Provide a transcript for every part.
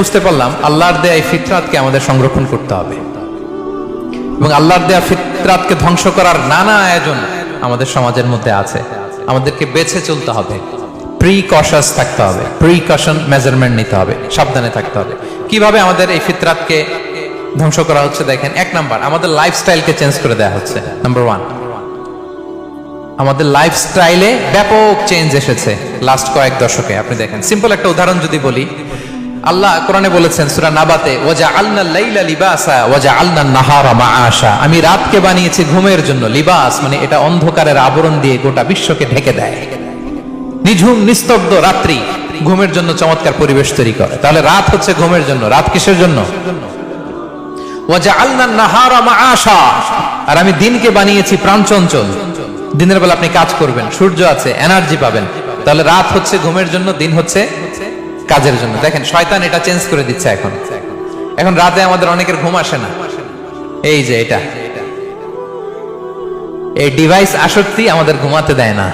বুঝতে পারলাম, আল্লাহর দেয়া এই ফিতরাতকে আমাদের সংরক্ষণ করতে হবে। এবং আল্লাহর দেয়া ফিতরাতকে ধ্বংস করার নানা আয়োজন আমাদের সমাজের মধ্যে আছে। আমাদেরকে বেছে চলতে হবে। প্রিকশাস থাকতে হবে। প্রিকশন মেজারমেন্ট নিতে হবে। সাবধানে থাকতে হবে। কীভাবে আমাদের এই ফিতরাতকে ধ্বংস করা হচ্ছে দেখেন? এক নাম্বার, আমাদের লাইফস্টাইলকে চেঞ্জ করে দেওয়া হচ্ছে। নাম্বার ওয়ান আমাদের লাইফস্টাইলে ব্যাপক চেঞ্জ এসেছে লাস্ট কয়েক দশকে। আপনি দেখেন সিম্পল একটা উদাহরণ যদি বলি আল্লাহ কোরআনে বলেছেন, সূরা নাবাতে ওয়াজা আলনা লাইলা লিবাসা ওয়াজা আলনা নাহারা মাআশা। আমি রাতকে বানিয়েছি ঘুমের জন্য। লিবাস মানে এটা অন্ধকারের আবরণ দিয়ে গোটা বিশ্বকে ঢেকে দেয়। নিঝুম, নিস্তব্ধ রাত্রি ঘুমের জন্য চমৎকার পরিবেশ তৈরি করে। তাহলে রাত হচ্ছে ঘুমের জন্য। রাত কিসের জন্য? ওয়াজা আলনা নাহারা মাআশা। আর আমি দিনকে বানিয়েছি প্রাণচঞ্চল দিনের বেলা আপনি কাজ করবেন, সূর্য আছে, এনার্জি পাবেন। তাহলে রাত হচ্ছে ঘুমের জন্য, দিন হচ্ছে কাজের জন্য। দেখেন, শয়তান এটা চেঞ্জ করে দিচ্ছে এখন। এখন রাতে আমাদের অনেকের ঘুম আসে না। এই যে এটা। এই ডিভাইস আসক্তি আমাদের ঘুমাতে দেয় না।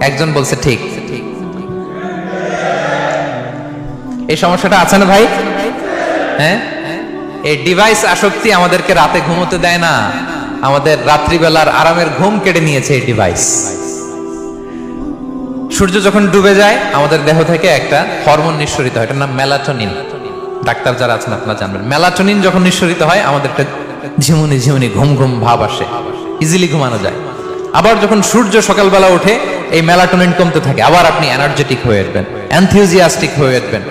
একজন বলছে, ঠিক। এই সমস্যাটা আছে না ভাই? হ্যাঁ? এই ডিভাইস আসক্তি আমাদেরকে রাতে ঘুমোতে দেয় না। আমাদের রাত্রিবেলার আরামের ঘুম কেড়ে নিয়েছে এই ডিভাইস সূর্য যখন ডুবে যায়, আমাদের দেহ থেকে একটা হরমোন নিঃসরিত হয়। এটার নাম মেলাটোনিন। ডাক্তার যারা আছেন, আপনারা জানবেন। মেলাটোনিন যখন নিঃসরিত হয়, আমাদের একটা ঝিমুনি ঝিমুনি, ঘুম ঘুম ভাব আসে। ইজিলি ঘুমানো যায়। আবার যখন সূর্য সকালবেলা ওঠে, এই মেলাটোনিন কমতে থাকে। আবার আপনি এনার্জেটিক হয়ে উঠবেন এনথিউজিয়াস্টিক হয়ে উঠবেন।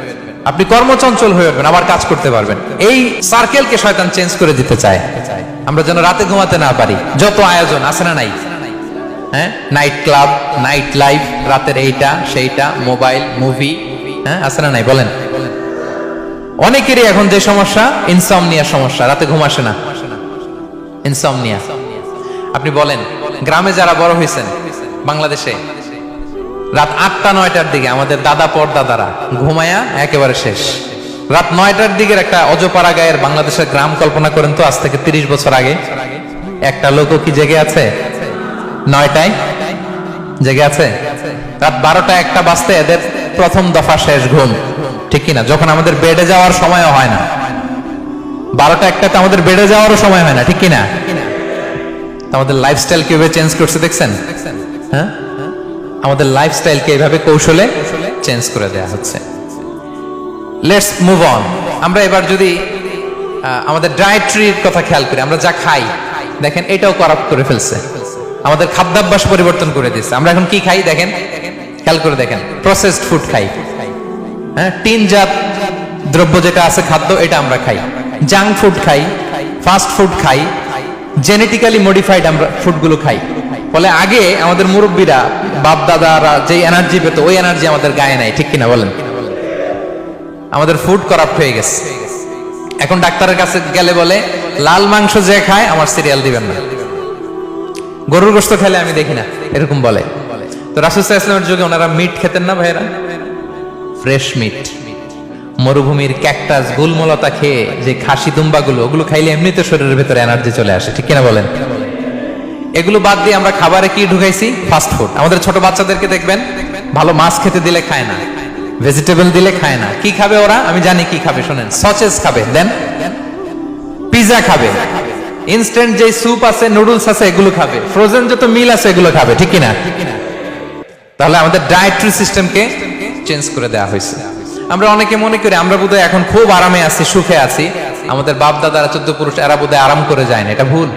আপনি কর্মচঞ্চল হয়ে উঠবেন, আবার কাজ করতে পারবেন। এই সার্কেলকে শয়তান চেঞ্জ করে দিতে চায়। আমরা যেন রাতে ঘুমাতে না পারি। যত আয়োজন, আছে না নাই? হ্যাঁ? নাইট ক্লাব নাইট লাইফ রাতের এইটা, সেইটা মোবাইল মুভি হ্যাঁ? আছে না নাই? বলেন। অনেকেরই এখন যে সমস্যা ইনসমনিয়া সমস্যা, রাতে ঘুম আসে না। ইনসমনিয়া আপনি বলেন, গ্রামে যারা বড় হয়েছেন, বাংলাদেশে, রাত আটটা, নয়টার দিকে আমাদের দাদা পরদাদারা ঘুমায়া একেবারে শেষ। রাত নয়টার দিকের একটা অজপাড়া গায়ের বাংলাদেশের গ্রাম কল্পনা করেন তো, আজ থেকে তিরিশ বছর আগে। একটা লোকও কি জেগে আছে? নয়টায়? জেগে আছে? রাত বারোটা একটা বাজতে এদের প্রথম দফা শেষ ঘুম। ঠিক কিনা? যখন আমাদের বেডে যাওয়ার সময়ও হয় না। বারোটা একটাতে আমাদের বেডে যাওয়ারও সময় হয় না, ঠিক কিনা? আমাদের লাইফস্টাইল কীভাবে চেঞ্জ করছে দেখছেন? হ্যাঁ? আমাদের লাইফস্টাইলকে এইভাবে কৌশলে চেঞ্জ করে দেয়া হচ্ছে। লেটস মুভ অন আমরা এবার যদি আমাদের ডায়েট্রির কথা খেয়াল করি, আমরা যা খাই, দেখেন এটাও করাপ্ট করে ফেলছে। আমাদের খাদ্যাভ্যাস পরিবর্তন করে দিচ্ছে আমরা এখন কি খাই দেখেন? খেয়াল করে দেখেন। প্রসেসড ফুড খাই। হ্যাঁ টিনজাত দ্রব্য যেটা আছে খাদ্য, এটা আমরা খাই। জাঙ্ক ফুড খাই ফাস্ট ফুড খাই জেনেটিক্যালি মডিফাইড আমরা ফুডগুলো খাই। ফলে আগে আমাদের মুরব্বীরা বাপ দাদারা যে এনার্জি পেত, ওই এনার্জি আমাদের গায়ে নাই, ঠিক কিনা বলেন? আমাদের ফুড করাপ্ট হয়ে গেছে। এখন ডাক্তারের কাছে গেলে বলে, লাল মাংস যে খায়, আমার সিরিয়াল দিবেন না। গরুর গোস্ত খেলে আমি দেখি না, এরকম বলে। তো রাসুল ইসলামের যুগে ওনারা মিট খেতেন না ভাইরা ফ্রেশ মিট। মরুভূমির ক্যাকটাস, গুলমলতা খেয়ে যে খাসি দুম্বাগুলো, ওগুলো খাইলে এমনিতে শরীরের ভেতরে এনার্জি চলে আসে, ঠিক কিনা বলেন? এগুলো বাদ দিয়ে আমরা খাবারে কি ঢুকাইছি? ফাস্ট ফুড আমাদের ছোট বাচ্চাদেরকে দেখবেন, ভালো মাছ খেতে দিলে খায় না ভেজিটেবল দিলে খায় না। কি খাবে ওরা? আমি জানি কি খাবে, শোনেন সচেস খাবে, দেন। পিজা খাবে। ইনস্ট্যান্ট যে স্যুপ আছে নুডলস আছে, এগুলো খাবে। ফ্রোজেন যত মিল আছে, এগুলো খাবে, ঠিক কিনা? তাহলে আমাদের ডায়েটরি সিস্টেমকে চেঞ্জ করে দেওয়া হয়েছে। আমরা অনেকে মনে করি, আমরা বোধহয় এখন খুব আরামে আছি, সুখে আছি। আমাদের বাপ দাদারা চোদ্দ পুরুষ, এরা বোধহয় আরাম করে যায় না, এটা ভুল।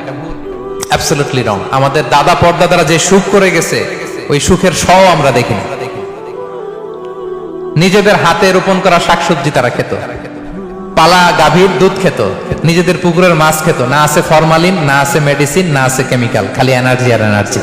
অ্যাবসলুটলি রং আমাদের দাদা, পরদাদারা যে সুখ করে গেছে, ওই সুখের সহ আমরা দেখিনি। নিজেদের হাতে রোপণ করা শাকসবজি তারা খেত। পালা গাভীর দুধ খেত, নিজেদের পুকুরের মাছ খেত, না আছে ফরমালিন, না আছে মেডিসিন, না আছে কেমিক্যাল, খালি এনার্জি আর এনার্জি।